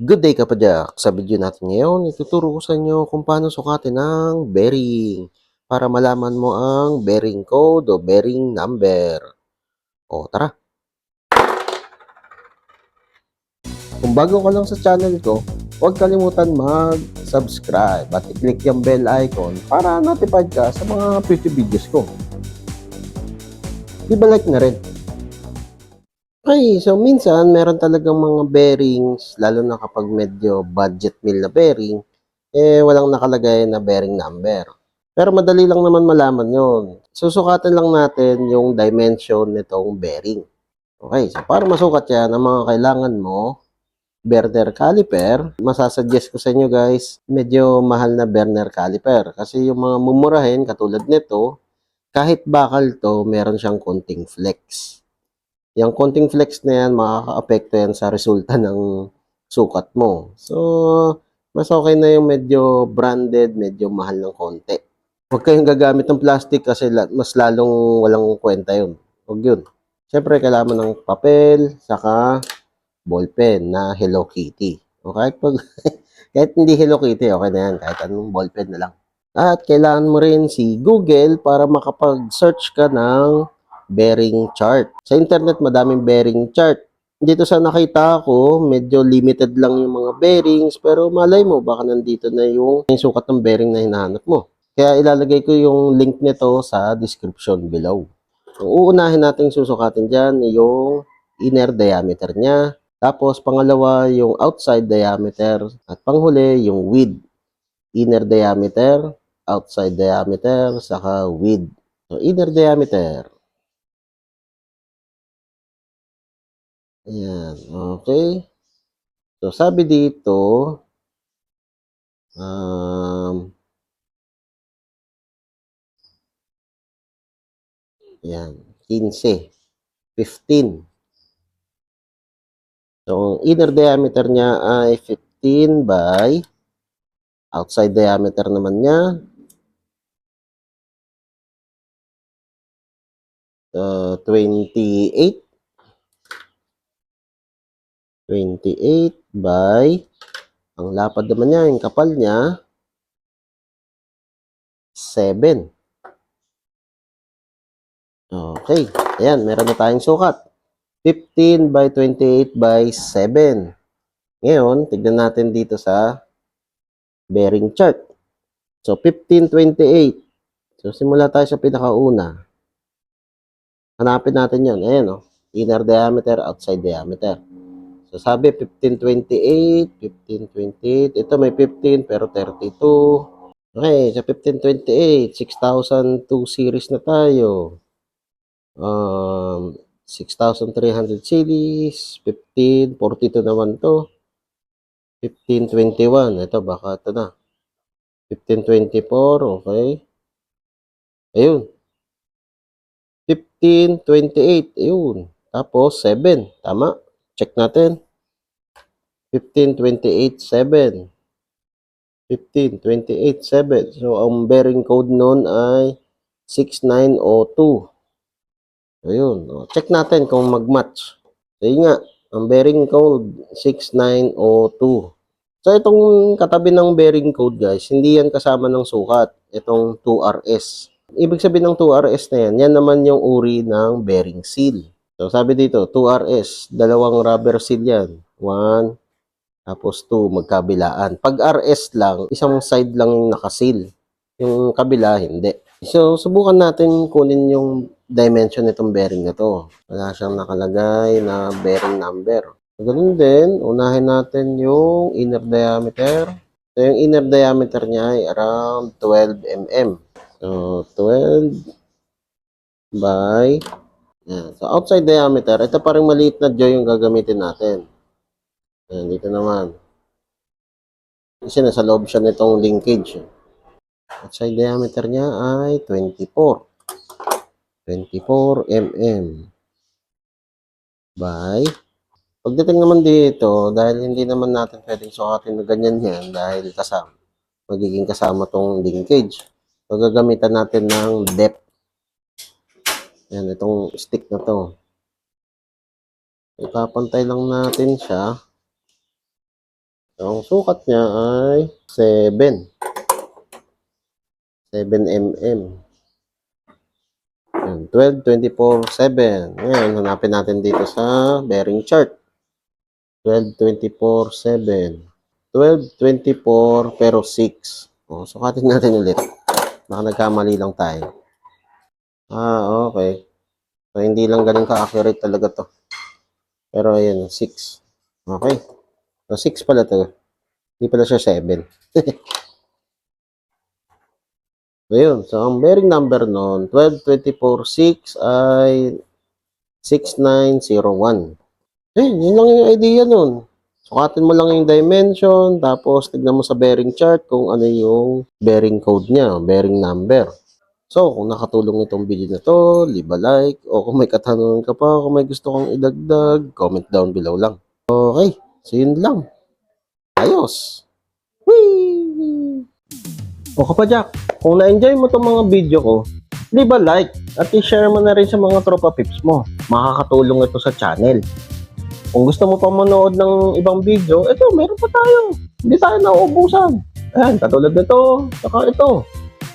Good day kapadyak! Sa video natin ngayon, ituturo ko sa inyo kung paano sukatin ang bearing para malaman mo ang bearing code o bearing number. O tara! Kung bago ka lang sa channel ko, huwag kalimutan mag-subscribe at i-click yung bell icon para notified ka sa mga future videos ko. Di ba like na rin? Okay, so minsan meron talagang mga bearings, lalo na kapag medyo budget meal na bearing, eh walang nakalagay na bearing number. Pero madali lang naman malaman yon. Susukatan lang natin yung dimension nitong bearing. Okay, so para masukat yan, ang mga kailangan mo, Berner caliper, masasuggest ko sa inyo guys, medyo mahal na Berner caliper. Kasi yung mga mumurahin, katulad nito, kahit bakal to, meron siyang konting flex. Yung konting flex na yan, makaka-apekto yan sa resulta ng sukat mo. So, mas okay na yung medyo branded, medyo mahal ng konti. Huwag kayong gagamit ng plastic kasi mas lalong walang kwenta yun. Huwag yun. Siyempre, kailangan ng papel, saka ballpen na Hello Kitty. O kahit pag, kahit hindi Hello Kitty, okay na yan. Kahit anong ballpen na lang. At kailangan mo rin si Google para makapag-search ka ng bearing chart. Sa internet, madaming bearing chart. Dito sa nakita ko, medyo limited lang yung mga bearings, pero malay mo, baka nandito na yung, yung sukat ng bearing na hinahanap mo. Kaya ilalagay ko yung link nito sa description below. Ang uunahin natin susukatin dyan, yung inner diameter niya. Tapos, pangalawa, yung outside diameter. At panghuli, yung width. Inner diameter, outside diameter, saka width. So, inner diameter. Ayan, okay. So, sabi dito, um, ayan, 15, 15. So, inner diameter niya ay 15 by outside diameter naman niya. Uh, 28. 28 by ang lapad naman niya, yung kapal niya 7. Okay. Ayan, meron na tayong sukat. 15 by 28 by 7. Ngayon, tignan natin dito sa bearing chart. So, 15, 28. So, simula tayo sa pinakauna. Hanapin natin yon Ayan, oh. Inner diameter, outside diameter. So, sabi 1528, 1528. Ito may 15 pero 32. Okay, sa 1528, 6002 series na tayo. Um, 6,300 series, 15, 42 naman to. 1521, ito baka ito na. 1524, okay. Ayun. 1528, ayun. Tapos 7, tama. Check natin. 15, 28, 7. 15, 28, 7. So, ang bearing code nun ay 6902. Ayun. O, check natin kung mag-match. So, yun nga. Ang bearing code, 6902. So, itong katabi ng bearing code, guys, hindi yan kasama ng sukat. Itong 2RS. Ibig sabihin ng 2RS na yan, yan naman yung uri ng bearing seal. So, sabi dito, 2RS, dalawang rubber seal yan. 1, tapos 2, magkabilaan. Pag RS lang, isang side lang yung nakasil. Yung kabila, hindi. So, subukan natin kunin yung dimension nitong bearing na to. Wala siyang nakalagay na bearing number. So, ganun din, unahin natin yung inner diameter. So, yung inner diameter niya ay around 12 mm. So, 12 by yan. So, outside diameter, ito parang maliit na jaw yung gagamitin natin. Yan, dito naman. Kasi nasa loob siya nitong linkage. Outside diameter niya ay 24. 24 mm. By, pagdating naman dito, dahil hindi naman natin pwedeng sukatin na ganyan yan dahil kasama, magiging kasama tong linkage. So, gagamitan natin ng depth. Yan, itong stick na to. Ipapantay lang natin siya. Ang sukat niya ay 7. 7 mm. Yan, 12, 24, 7. Ngayon, hanapin natin dito sa bearing chart. 12, 24, 7. 12, 24, pero 6. O, sukatin natin ulit. Baka nagkamali lang tayo. Ah, okay. So, hindi lang ganun ka-accurate talaga to. Pero, ayan, 6. Okay. So, 6 pala to. Hindi pala siya 7. so, yun. So, ang bearing number nun, 1224-6 ay 6901. Eh, yun lang yung idea nun. Sukatin mo lang yung dimension, tapos tignan mo sa bearing chart kung ano yung bearing code niya, bearing number. So, kung nakatulong itong video na to, leave a like, o kung may katanungan ka pa, kung may gusto kang idagdag, comment down below lang. Okay, so yun lang. Ayos! Whee! O kapadyak, kung na-enjoy mo itong mga video ko, leave a like at i-share mo na rin sa mga tropa pips mo. Makakatulong ito sa channel. Kung gusto mo pa manood ng ibang video, ito, meron pa tayo. Hindi tayo nauubusan. Ayan, katulad nito, saka ito.